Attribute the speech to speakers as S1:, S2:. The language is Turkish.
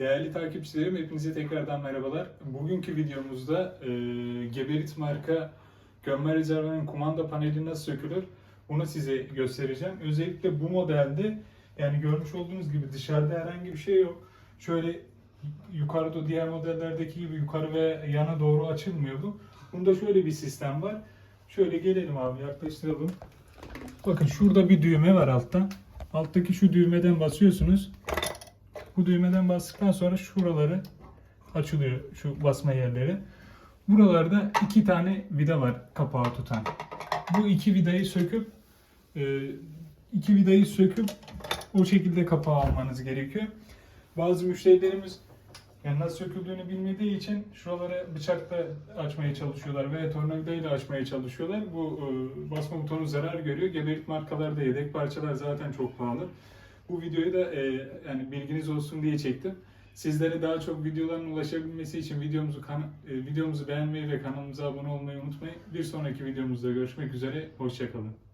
S1: Değerli takipçilerim hepinize tekrardan merhabalar. Bugünkü videomuzda e, Geberit marka gömme rezervuarın kumanda paneli nasıl sökülür bunu size göstereceğim. Özellikle bu modelde yani görmüş olduğunuz gibi dışarıda herhangi bir şey yok. Şöyle yukarıda diğer modellerdeki gibi yukarı ve yana doğru açılmıyor bu. Bunda şöyle bir sistem var. Şöyle gelelim abi yaklaştıralım. Bakın şurada bir düğme var altta. Alttaki şu düğmeden basıyorsunuz. Bu düğmeden bastıktan sonra şuraları açılıyor şu basma yerleri. Buralarda iki tane vida var kapağı tutan. Bu iki vidayı söküp e, iki vidayı söküp o şekilde kapağı almanız gerekiyor. Bazı müşterilerimiz yani nasıl söküldüğünü bilmediği için şuraları bıçakla açmaya çalışıyorlar veya tornavidayla açmaya çalışıyorlar. Bu e, basma butonu zarar görüyor. Geberit markalarda yedek parçalar zaten çok pahalı. Bu videoyu da e, yani bilginiz olsun diye çektim. Sizlere daha çok videoların ulaşabilmesi için videomuzu kan- e, videomuzu beğenmeyi ve kanalımıza abone olmayı unutmayın. Bir sonraki videomuzda görüşmek üzere. Hoşçakalın.